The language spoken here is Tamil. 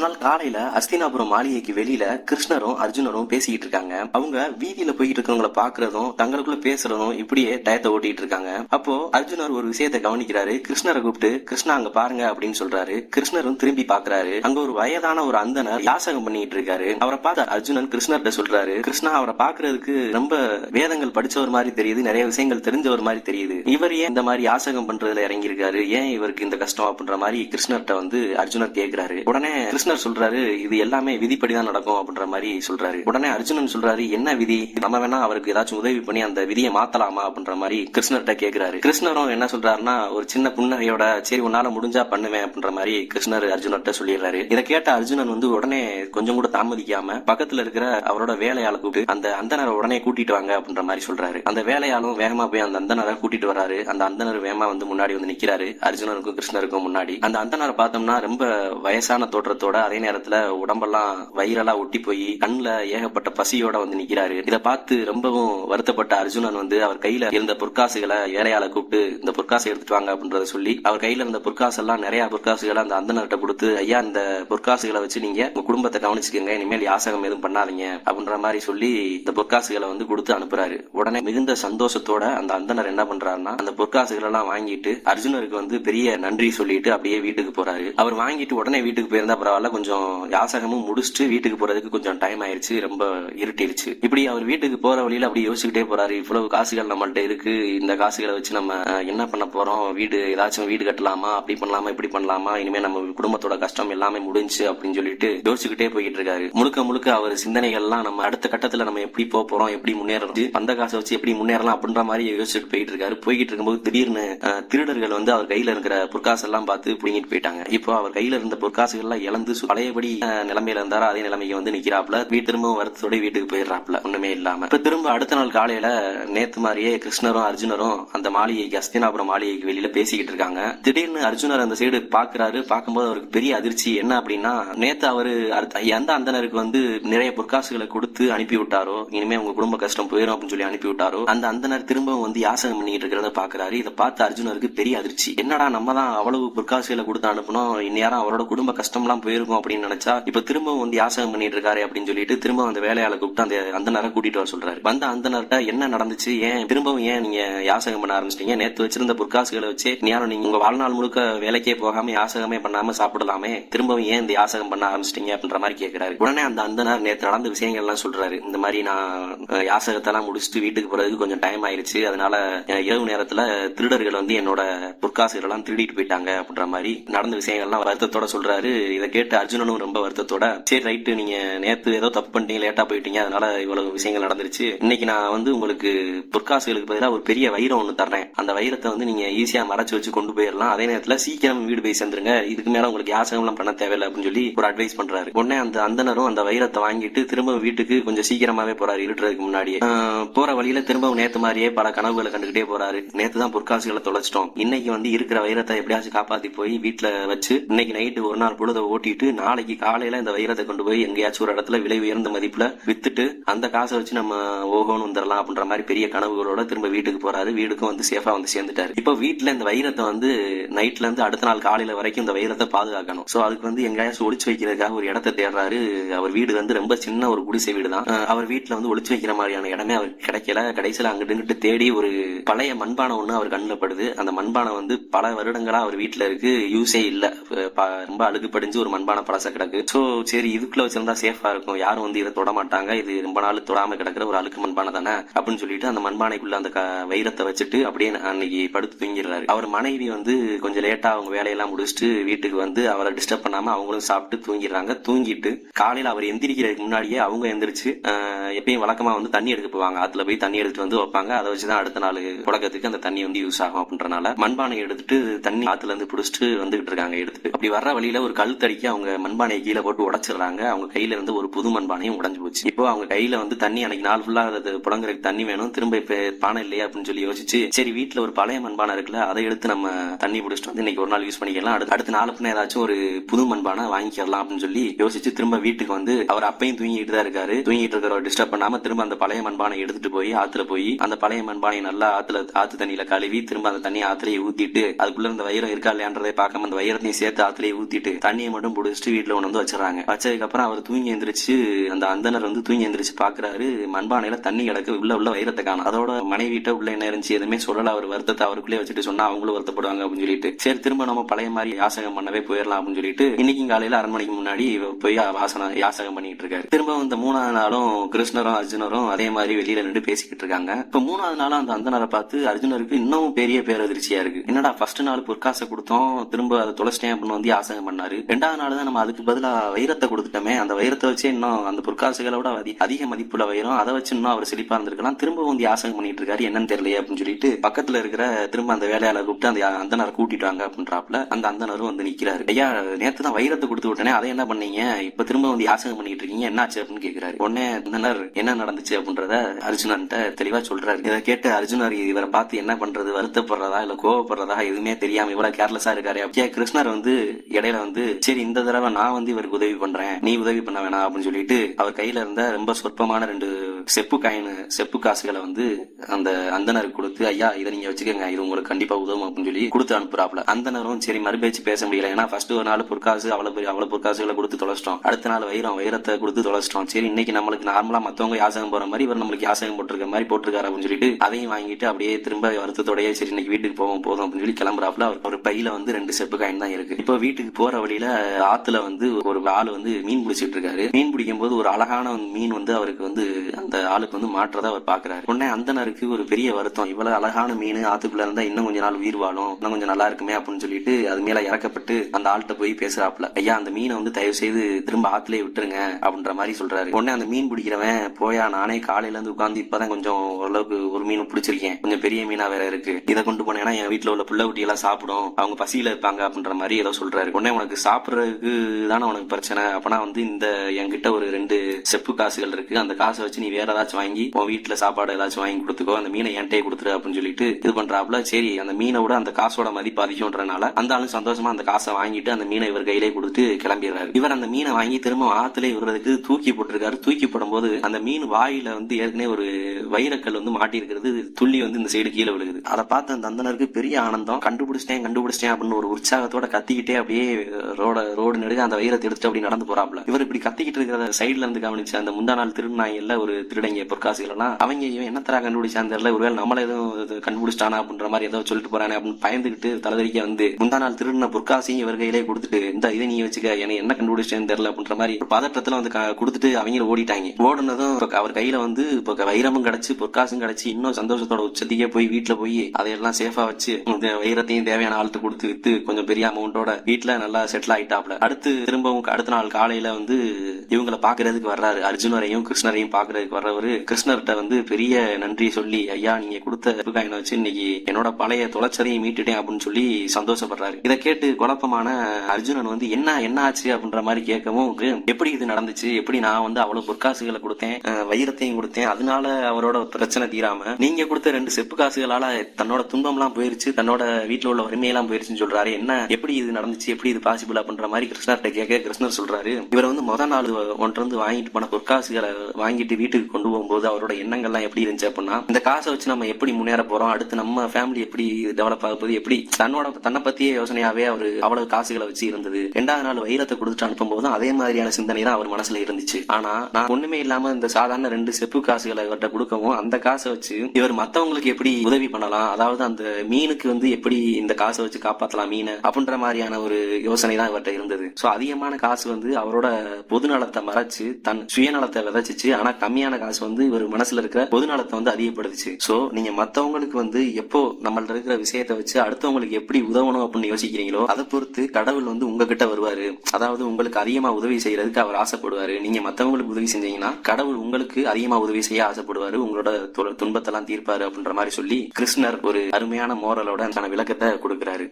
நாள் காலையில அஸ்தினாபுரம் மாளிகைக்கு வெளியில கிருஷ்ணரும் அர்ஜுனரும் பேசிக்கிட்டு இருக்காங்க. அவங்க வீதியில போயிட்டு இருக்கவங்களை பாக்குறதும் தங்களுக்குள்ள பேசுறதும் இப்படியே டயத்தை ஓட்டிட்டு இருக்காங்க. அப்போ அர்ஜுனர் ஒரு விஷயத்தை கவனிக்கிறாரு. கிருஷ்ணரை கூப்பிட்டு கிருஷ்ணா அங்க பாருங்க அப்படின்னு சொல்றாரு. கிருஷ்ணரும் திரும்பி பாக்குறாரு. அங்க ஒரு வயதான ஒரு அந்தனர் யாசகம் பண்ணிட்டு இருக்காரு. அவரை பார்த்து அர்ஜுனன் கிருஷ்ணர்கிட்ட சொல்றாரு கிருஷ்ணா அவரை பாக்குறதுக்கு ரொம்ப வேதங்கள் படிச்சவர் மாதிரி தெரியுது. நிறைய விஷயங்கள் தெரிஞ்சவர் மாதிரி தெரியுது. இவர் ஏன் இந்த மாதிரி யாசகம் பண்றதுல இறங்கி இருக்காரு ஏன் இவருக்கு இந்த கஷ்டம்? அப்படின்ற மாதிரி கிருஷ்ணர்கிட்ட வந்து அர்ஜுனர் கேக்குறாரு. உடனே கிருஷ்ணர் சொல்றாரு இது எல்லாமே விதிப்படிதான் நடக்கும் அப்படின்ற மாதிரி சொல்றாரு. உடனே அர்ஜுனன் சொல்றாரு என்ன விதி? நம்ம வேணா அவருக்கு ஏதாச்சும் உதவி பண்ணி அந்த விதியை மாத்தலாமா அப்படின்ற மாதிரி கிருஷ்ணர்கிட்ட கேக்குறாரு. கிருஷ்ணரும் என்ன சொல்றாருன்னா ஒரு சின்ன புன்னகையோட சரி உன்னால முடிஞ்சா பண்ணுவேன் அப்படின்ற மாதிரி கிருஷ்ணர் அர்ஜுனர்கிட்ட சொல்லிடுறாரு. இதை கேட்ட அர்ஜுனன் வந்து உடனே கொஞ்சம் கூட தாமதிக்காம பக்கத்துல இருக்கிற அவரோட வேலையாள கூப்பிட்டு அந்த அந்தனரை உடனே கூட்டிட்டு வாங்க அப்படின்ற மாதிரி சொல்றாரு. அந்த வேலையாளும் வேகமா போய் அந்த அந்தனரை கூட்டிட்டு வராரு. அந்த அந்தனர் வேகமா வந்து முன்னாடி வந்து நிக்கிறாரு அர்ஜுனனுக்கும் கிருஷ்ணருக்கும் முன்னாடி. அந்த அந்தனரை பார்த்தோம்னா ரொம்ப வயசான தோற்றத்தோட அதே நேரத்துல உடம்பெல்லாம் வைரலா ஒட்டி போய் கண்ணுல ஏகப்பட்ட பசியோட வந்து நிக்கிறாரு. இதை பார்த்து ரொம்பவும் வருத்தப்பட்ட அர்ஜுனன் வந்து அவர் கையில இருந்த பொற்காசுகளை வேலையாள கூப்பிட்டு இந்த பொற்காசை எடுத்துட்டு வாங்க அப்படின்றத சொல்லி அவர் கையில இருந்த பொற்காசெல்லாம் நிறைய பொற்காசுகளை அந்த அந்தனர்கிட்ட கொடுத்து ஐயா இந்த பொற்காசுகளை வச்சு நீங்க உங்க குடும்பத்தை கவனிச்சுக்கோங்க இனிமேல் யாசகம் எதுவும் பண்ணாதீங்க அப்படின்ற மாதிரி சொல்லி இந்த பொற்காசுகளை வந்து கொடுத்து அனுப்புறாரு. உடனே மிகுந்த சந்தோஷத்தோட அந்த அந்தனர் என்ன பண்றாருன்னா அந்த பொற்காசுகள் எல்லாம் வாங்கிட்டு அர்ஜுனருக்கு வந்து பெரிய நன்றி சொல்லிட்டு அப்படியே வீட்டுக்கு போறாரு. அவர் வாங்கிட்டு உடனே வீட்டுக்கு போயிருந்தா பரவாயில்ல கொஞ்சம் யாசகமும் முடிச்சுட்டு வீட்டுக்கு போறதுக்கு கொஞ்சம் டைம் ஆயிடுச்சு ரொம்ப இருட்டிருச்சு. இப்படி அவர் வீட்டுக்கு போற வழியில அப்படி யோசிச்சுக்கிட்டே போறாரு. இவ்வளவு காசுகள் நம்மள்ட்ட இருக்கு. இந்த காசுகளை வச்சு நம்ம என்ன பண்ண போறோம்? வீடு ஏதாச்சும் வீடு கட்டலாமா? அப்படி பண்ணலாமா? இப்படி பண்ணலாமா? இனிமே நம்ம குடும்பத்தோட கஷ்டம் எல்லாமே முடிஞ்சு அப்படின்னு சொல்லிட்டு யோசிச்சுக்கிட்டே போயிட்டு இருக்காரு. முழுக்க முழுக்க அவர் சிந்தனைகள்லாம் நம்ம அடுத்த கட்டத்துல நம்ம எப்படி போக போறோம்? எப்படி முன்னேறோம் அந்த காசை வச்சு எப்படி முன்னேறலாம்? அப்படின்ற மாதிரி யோசிச்சுட்டு போயிட்டு இருக்காரு. போய்கிட்டு இருக்கும்போது திடீர்னு திருடர்கள் வந்து அவர் கையில இருக்கிற பொற்காசெல்லாம் பார்த்து பிடிங்கிட்டு போயிட்டாங்க. இப்போ அவர் கையில இருந்த பொற்காசுகள்லாம் இழந்து வந்து பழையபடி நிலைமையில இருந்தாரு அதே நிலைமைக்கு வந்து நிக்கிறாப்ல வீட்டு திரும்பவும் வருத்தத்தோட வீட்டுக்கு போயிடுறாப்ல ஒண்ணுமே இல்லாம. இப்ப திரும்ப அடுத்த நாள் காலையில நேத்து மாதிரியே கிருஷ்ணரும் அர்ஜுனரும் அந்த மாளிகைக்கு அஸ்தினாபுரம் மாளிகைக்கு வெளியில பேசிக்கிட்டு இருக்காங்க. திடீர்னு அர்ஜுனர் அந்த சைடு பாக்குறாரு. பார்க்கும்போது அவருக்கு பெரிய அதிர்ச்சி. என்ன அப்படின்னா நேத்து அவரு அடுத்த- எந்த அந்தனருக்கு வந்து நிறைய பொற்காசுகளை கொடுத்து அனுப்பி விட்டாரோ இனிமே உங்க குடும்ப கஷ்டம் போயிடும் அப்படின்னு சொல்லி அனுப்பி விட்டாரோ அந்த அந்தனர் திரும்பவும் வந்து யாசகம் பண்ணிட்டு இருக்கிறத பாக்குறாரு. இதை பார்த்து அர்ஜுனருக்கு பெரிய அதிர்ச்சி. என்னடா நம்ம தான் அவ்வளவு பொற்காசுகளை கொடுத்து அனுப்பணும் இந்நேரம் அவரோட குடும்ப கஷ்டம்லாம் இருக்கும் அப்படின்னு நினைச்சா இப்ப திரும்பவும் வந்து யாசகம் பண்ணிட்டு இருக்காரு அப்படின்னு சொல்லிட்டு திரும்ப அந்த வேலையாள கூப்பிட்டு அந்த அந்த நேரம் கூட்டிட்டு வர சொல்றாரு. வந்த அந்தனர்கிட்ட என்ன நடந்துச்சு? ஏன் திரும்பவும் ஏன் நீங்க யாசகம் பண்ண ஆரம்பிச்சிட்டீங்க? நேத்து வச்சிருந்த பொற்காசுகளை வச்சு நேரம் நீங்க உங்க வாழ்நாள் முழுக்க வேலைக்கே போகாம யாசகமே பண்ணாம சாப்பிடலாமே திரும்பவும் ஏன் இந்த யாசகம் பண்ண ஆரம்பிச்சிட்டீங்க அப்படின்ற மாதிரி கேக்குறாரு. உடனே அந்த அந்தனர் நேத்து நடந்த விஷயங்கள் எல்லாம் சொல்றாரு. இந்த மாதிரி நான் யாசகத்தெல்லாம் முடிச்சுட்டு வீட்டுக்கு போறதுக்கு கொஞ்சம் டைம் ஆயிருச்சு. அதனால இரவு நேரத்துல திருடர்கள் வந்து என்னோட பொற்காசுகள் எல்லாம் திருடிட்டு போயிட்டாங்க அப்படின்ற மாதிரி நடந்த விஷயங்கள்லாம் வருத்தத்தோட சொல்றாரு. இதை கேட்டு அர்ஜுனனும் ரொம்ப வருத்தத்தோட சரி ரைட்டு நீங்க நேத்து ஏதோ தப்பு பண்ணிட்டீங்க லேட்டா போயிட்டீங்க அதனால இவ்வளவு விஷயங்கள் நடந்துருச்சு. இன்னைக்கு நான் வந்து உங்களுக்கு பொற்காசுகளுக்கு பதிலாக ஒரு பெரிய வைரம் ஒன்று தர்றேன். அந்த வைரத்தை வந்து நீங்க ஈஸியா மறைச்சு வச்சு கொண்டு போயிடலாம் அதே நேரத்தில் சீக்கிரம் வீடு போய் சேர்ந்துருங்க. இதுக்கு மேல உங்களுக்கு யாசகம்லாம் பண்ண தேவையில்லை அப்படின்னு சொல்லி ஒரு அட்வைஸ் பண்றாரு. உடனே அந்த அந்தனரும் அந்த வைரத்தை வாங்கிட்டு திரும்ப வீட்டுக்கு கொஞ்சம் சீக்கிரமாவே போறாரு இருட்டுறதுக்கு முன்னாடியே. போற வழியில திரும்பவும் நேத்து மாதிரியே பல கனவுகளை கண்டுகிட்டே போறாரு. நேத்து தான் பொற்காசுகளை தொலைச்சிட்டோம். இன்னைக்கு வந்து இருக்கிற வைரத்தை எப்படியாச்சும் காப்பாத்தி போய் வீட்டுல வச்சு இன்னைக்கு நைட்டு ஒரு நாள் பொழுத ஓட்டிட்டு நாளைக்கு காலையில இந்த வைரத்தை கொண்டு போய் எங்கேயாச்சும் ஒரு இடத்துல விலை உயர்ந்த மதிப்புல வித்துட்டு அந்த காசை வச்சு நம்ம ஓகோன்னு வந்துடலாம் அப்படின்ற மாதிரி பெரிய கனவுகளோட திரும்ப வீட்டுக்கு போறாரு. வீடுக்கும் வந்து சேஃபா வந்து சேர்ந்துட்டாரு. இப்போ வீட்டுல இந்த வைரத்தை வந்து நைட்ல இருந்து அடுத்த நாள் காலையில வரைக்கும் இந்த வைரத்தை பாதுகாக்கணும். சோ அதுக்கு வந்து எங்கேயாச்சும் ஒளிச்சு வைக்கிறதுக்காக ஒரு இடத்தை தேடுறாரு. அவர் வீடு வந்து ரொம்ப சின்ன ஒரு குடிசை வீடு தான். அவர் வீட்டுல வந்து ஒளிச்சு வைக்கிற மாதிரியான இடமே அவருக்கு கிடைக்கல. கடைசியில அங்கிட்டு இங்கிட்டு தேடி ஒரு பழைய மண்பானை ஒண்ணு அவர் கண்ணில் படுது. அந்த மண்பானை வந்து பல வருடங்களா அவர் வீட்டுல இருக்கு. யூஸே இல்ல. ப- ரொம்ப அழுகு படிஞ்சு ஒரு மண்பானை பழச கிடக்கு. ஸோ சரி இதுக்குள்ள வச்சிருந்தா சேஃபா இருக்கும். யாரும் வந்து இதை தொட மாட்டாங்க. இது ரொம்ப நாள் தொடாம கிடக்குற ஒரு அழுக்கு மண்பானை தானே? அப்படின்னு சொல்லிட்டு அந்த மண்பானைக்குள்ள அந்த க- வைரத்தை வச்சுட்டு அப்படியே அன்னைக்கு படுத்து தூங்கிடுறாரு. அவர் மனைவி வந்து கொஞ்சம் லேட்டா அவங்க வேலையெல்லாம் முடிச்சுட்டு வீட்டுக்கு வந்து அவரை டிஸ்டர்ப் பண்ணாம அவங்களும் சாப்பிட்டு தூங்கிடுறாங்க. தூங்கிட்டு காலையில அவர் எந்திரிக்கிறதுக்கு முன்னாடியே அவங்க எந்திரிச்சு எப்பயும் வழக்கமா வந்து தண்ணி எடுக்க போவாங்க. ஆத்துல போய் தண்ணி எடுத்துட்டு வந்து வைப்பாங்க. அதை வச்சுதான் அடுத்த நாள் புழக்கத்துக்கு அந்த தண்ணி வந்து யூஸ் ஆகும் அப்படின்றனால மண்பானை எடுத்துட்டு தண்ணி ஆத்துல இருந்து புடிச்சிட்டு வந்துகிட்டு இருக்காங்க எடுத்து அப்படி வர்ற வழியில ஒரு கழுத்தடிக்கு அவங்க அவங்க மண்பானையை கீழே போட்டு உடச்சிடுறாங்க. அவங்க கையில இருந்து ஒரு புது மண்பானையும் உடஞ்சு போச்சு. இப்போ அவங்க கையில வந்து தண்ணி அன்னைக்கு நாள் ஃபுல்லா அது புழங்குறதுக்கு தண்ணி வேணும். திரும்ப இப்ப பானை இல்லையா அப்படின்னு சொல்லி யோசிச்சு சரி வீட்டுல ஒரு பழைய மண்பானை இருக்குல்ல அதை எடுத்து நம்ம தண்ணி பிடிச்சிட்டு வந்து இன்னைக்கு ஒரு நாள் யூஸ் பண்ணிக்கலாம். அடுத்து அடுத்த நாள் ஏதாச்சும் ஒரு புது மண்பானை வாங்கிக்கலாம் அப்படின்னு சொல்லி யோசிச்சு திரும்ப வீட்டுக்கு வந்து அவர் அப்பையும் தூங்கிட்டு தான் இருக்காரு. தூங்கிட்டு இருக்கிறவர் டிஸ்டர்ப் பண்ணாம திரும்ப அந்த பழைய மண்பானை எடுத்துட்டு போய் ஆத்துல போய் அந்த பழைய மண்பானை நல்லா ஆத்துல ஆத்து தண்ணியில கழுவி திரும்ப அந்த தண்ணியை ஆத்துலயே ஊத்திட்டு அதுக்குள்ள இருந்த வயிறம் இருக்கா இல்லையான்றதை பார்க்காம அந்த வயிறத்தையும் சேர்த்து ஆத்துலயே ஊத்திட்டு தண்ணியை மட்டும் புடிச்சு குடிச்சிட்டு வீட்டில் ஒன்று வந்து வச்சிடறாங்க. வச்சதுக்கப்புறம் அவர் தூங்கி எந்திரிச்சு அந்த அந்தனர் வந்து தூங்கி எந்திரிச்சு பாக்குறாரு. மண்பானையில தண்ணி கிடக்கு உள்ள உள்ள வைரத்தை காணும். அதோட மனைவிட்ட உள்ள என்ன இருந்துச்சு எதுவுமே சொல்லல. அவர் வருத்தத்தை அவருக்குள்ளே வச்சுட்டு சொன்னா அவங்களும் வருத்தப்படுவாங்க அப்படின்னு சொல்லிட்டு. சரி திரும்ப நம்ம பழைய மாதிரி யாசகம் பண்ணவே போயிடலாம் அப்படின்னு சொல்லிட்டு இன்னைக்கு காலையில அரை மணிக்கு முன்னாடி போய் வாசனம் யாசகம் பண்ணிட்டு இருக்காரு. திரும்ப இந்த மூணாவது நாளும் கிருஷ்ணரும் அர்ஜுனரும் அதே மாதிரி வெளியில நின்று பேசிக்கிட்டு இருக்காங்க. இப்ப மூணாவது நாளும் அந்த அந்தனரை பார்த்து அர்ஜுனருக்கு இன்னும் பெரிய பேரதிர்ச்சியா இருக்கு. என்னடா ஃபர்ஸ்ட் நாள் பொற்காசை கொடுத்தோம் திரும்ப அதை தொலைச்சிட்டேன் அப்படின்னு வந்து யாசகம் பண்ணாரு. ரெண்டாவது நாள் தான் நம்ம அதுக்கு பதிலா வைரத்தை கொடுத்துட்டோமே. அந்த வைரத்தை வச்சு இன்னும் அந்த பொற்காசுகளோட அதி- அதிக மதிப்புள்ள வைரம். அதை வச்சு இன்னும் அவர் செழிப்பா இருந்திருக்கலாம். திரும்ப வந்து யாசகம் பண்ணிட்டு இருக்காரு. என்னன்னு தெரியலையே அப்படின்னு சொல்லிட்டு பக்கத்துல இருக்கிற திரும்ப அந்த வேலையாளர் கூப்பிட்டு அந்த அந்தனரை கூட்டிட்டு வாங்க அப்படின்றாப்ல அந்த அந்தனரும் வந்து நிக்கிறாரு. ஐயா நேத்து தான் வைரத்தை கொடுத்து விட்டனே. அதை என்ன பண்ணீங்க? இப்ப திரும்ப வந்து யாசகம் பண்ணிட்டு இருக்கீங்க. என்னாச்சு அப்படின்னு கேக்குறாரு. உடனே அந்தனர் என்ன நடந்துச்சு அப்படின்றத அர்ஜுனன்ட்ட தெளிவா சொல்றாரு. இதை கேட்டு அர்ஜுனர் இவரை பார்த்து என்ன பண்றது? வருத்தப்படுறதா இல்ல கோவப்படுறதா? எதுவுமே தெரியாம இவ்வளவு கேர்லெஸ்ஸா இருக்காரு அப்படியே கிருஷ்ணர் வந்து இடையில வந்து சரி இந்த தடவை நான் வந்து இவருக்கு உதவி பண்றேன். நீ உதவி பண்ண வேணாம் அப்படின்னு சொல்லிட்டு அவர் கையில இருந்த ரொம்ப சொற்பமான ரெண்டு செப்பு காயின் செப்பு காசுகளை வந்து அந்த அந்தனருக்கு கொடுத்து ஐயா இதை நீங்க வச்சுக்கோங்க. இது உங்களுக்கு கண்டிப்பா உதவும் அப்படின்னு சொல்லி கொடுத்து அனுப்புறாப்ல அந்தனரும் சரி மறுபேச்சு பேச முடியல. ஏன்னா ஃபர்ஸ்ட் ஒரு நாள் பொற்காசு அவ்வளவு பெரிய அவ்வளவு பொற்காசுகளை கொடுத்து தொலைச்சிட்டோம். அடுத்த நாள் வைரம் வைரத்தை கொடுத்து தொலைச்சிட்டோம். சரி இன்னைக்கு நம்மளுக்கு நார்மலா மத்தவங்க யாசகம் போற மாதிரி இவர் நம்மளுக்கு யாசகம் போட்டிருக்க மாதிரி போட்டிருக்காரு அப்படின்னு சொல்லிட்டு அதையும் வாங்கிட்டு அப்படியே திரும்ப வருத்தத்தோடய சரி இன்னைக்கு வீட்டுக்கு போவோம் போதும் அப்படின்னு சொல்லி கிளம்புறாப்ல அவர் ஒரு பையில வந்து ரெண்டு செப்பு காயின் தான் இருக்கு. இப்போ வீட்டுக்கு போற வழியில ஆத்துல வந்து ஒரு ஆள் வந்து மீன் பிடிச்சிட்டு இருக்காரு. மீன் பிடிக்கும் போது ஒரு அழகான மீன் வந்து அவருக்கு வந்து அந்த ஆளுக்கு வந்து மாற்றதை அவர் பாக்குறாரு. உடனே அந்தனருக்கு ஒரு பெரிய வருத்தம். இவ்வளவு அழகான மீன் ஆத்துக்குள்ள இருந்தா இன்னும் கொஞ்ச நாள் உயிர் வாழும். இன்னும் கொஞ்சம் நல்லா இருக்குமே அப்படின்னு சொல்லிட்டு அது மேல இறக்கப்பட்டு அந்த ஆள்கிட்ட போய் பேசுறாப்ல ஐயா அந்த மீனை வந்து தயவு செய்து திரும்ப ஆத்துலயே விட்டுருங்க அப்படின்ற மாதிரி சொல்றாரு. உடனே அந்த மீன் பிடிக்கிறவன் போயா நானே காலையில இருந்து உட்காந்து இப்பதான் கொஞ்சம் ஓரளவுக்கு ஒரு மீன் பிடிச்சிருக்கேன். கொஞ்சம் பெரிய மீனா வேற இருக்கு. இதை கொண்டு போனேன்னா என் வீட்டுல உள்ள புள்ள குட்டி எல்லாம் சாப்பிடும். அவங்க பசியில இருப்பாங்க அப்படின்ற மாதிரி ஏதோ சொல்றாரு. உடனே உனக்கு சாப்பிடுறதுக்கு தானே உனக்கு பிரச்சனை? அப்பனா வந்து இந்த என்கிட்ட ஒரு ரெண்டு செப்பு காசுகள் இருக்கு. அந்த காசை வச்சு நீ வேற ஏதாச்சும் வாங்கி உன் வீட்டுல சாப்பாடு ஏதாச்சும் வாங்கி கொடுத்துக்கோ அந்த மீனை என்கிட்டயே கொடுத்துரு அப்படின்னு சொல்லிட்டு இது பண்றாப்ல சரி அந்த மீனை விட அந்த காசோட மதிப்பு அதிகம்ன்றனால அந்த ஆளும் சந்தோஷமா அந்த காசை வாங்கிட்டு அந்த மீனை இவர் கையிலே கொடுத்து கிளம்பிடுறாரு. இவர் அந்த மீனை வாங்கி திரும்ப ஆத்துல விடுறதுக்கு தூக்கி போட்டிருக்காரு. தூக்கி போடும்போது அந்த மீன் வாயில வந்து ஏற்கனவே ஒரு வைரக்கல் வந்து மாட்டியிருக்கிறது. துள்ளி வந்து இந்த சைடு கீழே விழுகுது. அதை பார்த்து அந்த அந்தனருக்கு பெரிய ஆனந்தம். கண்டுபிடிச்சிட்டேன் கண்டுபிடிச்சிட்டேன் அப்படின்னு ஒரு உற்சாகத்தோட கத்திக்கிட்டே அப்படியே ரோட ரோடு நெடுக அந்த வைரத்தை எடுத்துட்டு அப்படி நடந்து போறாப்ல இவர் இப்படி கத்திக்கிட்டு இருக்கிற சைடுல இருந்து கவனிச்சு அந்த முந்தா நாள் திருநாயல்ல ஒரு திருடங்க பொற்காசுகள் அவங்க இவன் என்னத்தரா கண்டுபிடிச்சான் தெரியல ஒருவேளை நம்மள எதுவும் கண்டுபிடிச்சிட்டானா அப்படின்ற மாதிரி ஏதோ சொல்லிட்டு போறானே அப்படின்னு பயந்துகிட்டு தலைதறிக்க வந்து முந்தா நாள் திருடின பொற்காசையும் இவர் கையிலே கொடுத்துட்டு இந்த இதை நீ வச்சுக்க எனக்கு என்ன கண்டுபிடிச்சேன்னு தெரியல அப்படின்ற மாதிரி ஒரு பதற்றத்துல வந்து க- கொடுத்துட்டு அவங்க ஓடிட்டாங்க. ஓடுனதும் அவர் கையில வந்து இப்போ வைரமும் கிடைச்சு பொற்காசும் கிடைச்சு இன்னும் சந்தோஷத்தோட உச்சத்தையே போய் வீட்டுல போய் அதையெல்லாம் சேஃபா வச்சு வைரத்தையும் தேவையான ஆள்கிட்ட கொடுத்து வித்து கொஞ்சம் பெரிய அமௌண்டோட வீட்டுல நல்லா செட்டில் ஆயிட்டாப்ல. அடுத்து திரும்பவும் அடுத்த நாள் காலையில வந்து இவங்கள பாக்குறதுக்கு வர்றாரு. அர்ஜுனரையும் கிருஷ்ணரையும் பாக்குறதுக்கு வர்றவர் கிருஷ்ணர்கிட்ட வந்து பெரிய நன்றி சொல்லி ஐயா நீங்க கொடுத்த காயினை வச்சு இன்னைக்கு என்னோட பழைய தொலைச்சதையும் மீட்டுட்டேன் அப்படின்னு சொல்லி சந்தோஷப்படுறாரு. இதை கேட்டு குழப்பமான அர்ஜுனன் வந்து என்ன என்ன ஆச்சு? அப்படின்ற மாதிரி கேட்கவும் எப்படி இது நடந்துச்சு? எப்படி நான் வந்து அவ்வளவு பொற்காசுகளை கொடுத்தேன் வைரத்தையும் கொடுத்தேன்? அதனால அவரோட பிரச்சனை தீராம நீங்க கொடுத்த ரெண்டு செப்பு காசுகளால தன்னோட துன்பம்லாம் போயிருச்சு தன்னோட வீட்டுல உள்ள வறுமையெல்லாம் போயிருச்சுன்னு சொல்றாரு. என்ன எப்படி இது நடந்துச்சு? எப்படி இது பாசிபிள் அப்படின்ற மாதிரி கிருஷ்ணர்கிட்ட கேட்க கிருஷ்ணர் சொல்றாரு. இவர் வந்து முத நாள் ஒன்றிருந்து வந்து வாங்கிட்டு போன பொற்காசுகளை வாங்கிட்டு வீட்டுக்கு கொண்டு போகும்போது அவரோட எண்ணங்கள்லாம் எப்படி இருந்துச்சு அப்படின்னா இந்த காசை வச்சு நம்ம எப்படி முன்னேற போறோம் அடுத்து நம்ம ஃபேமிலி எப்படி டெவலப் ஆக போகுது எப்படி தன்னோட தன்னை பத்தியே யோசனையாவே அவர் அவ்வளவு காசுகளை வச்சு இருந்தது. ரெண்டாவது நாள் வைரத்தை கொடுத்துட்டு அனுப்பும் போதும் அதே மாதிரியான சிந்தனை தான் அவர் மனசுல இருந்துச்சு. ஆனா நான் ஒண்ணுமே இல்லாம இந்த சாதாரண ரெண்டு செப்பு காசுகளை இவர்கிட்ட கொடுக்கவும் அந்த காசை வச்சு இவர் மத்தவங்களுக்கு எப்படி உதவி பண்ணலாம் அதாவது அந்த மீனுக்கு வந்து எப்படி இந்த காசை வச்சு காப்பாத்தலாம் மீனை அப்படின்ற மாதிரியான ஒரு யோசனை தான் இவர்கிட்ட இருந்தது. சோ அதிகமான காசு வந்து அவரோட பொது நலத்தை மறைச்சு தன் சுயநலத்தை விதைச்சிச்சு. ஆனா கம்மியான காசு வந்து இவர் மனசுல இருக்கிற பொது நலத்தை வந்து அதிகப்படுத்துச்சு. சோ நீங்க மத்தவங்களுக்கு வந்து எப்போ நம்மள்ட்ட இருக்கிற விஷயத்தை வச்சு அடுத்தவங்களுக்கு எப்படி உதவணும் அப்படின்னு யோசிக்கிறீங்களோ அதை பொறுத்து கடவுள் வந்து உங்ககிட்ட வருவாரு. அதாவது உங்களுக்கு அதிகமா உதவி செய்யறதுக்கு அவர் ஆசைப்படுவாரு. நீங்க மத்தவங்களுக்கு உதவி செஞ்சீங்கன்னா கடவுள் உங்களுக்கு அதிகமா உதவி செய்ய ஆசைப்படுவாரு. உங்களோட துன்பத்தெல்லாம் தீர்ப்பாரு அப்படின்ற மாதிரி சொல்லி கிருஷ்ணர் ஒரு அருமையான மோரலோட விளக்கத்தை கொடுக்கிறாரு.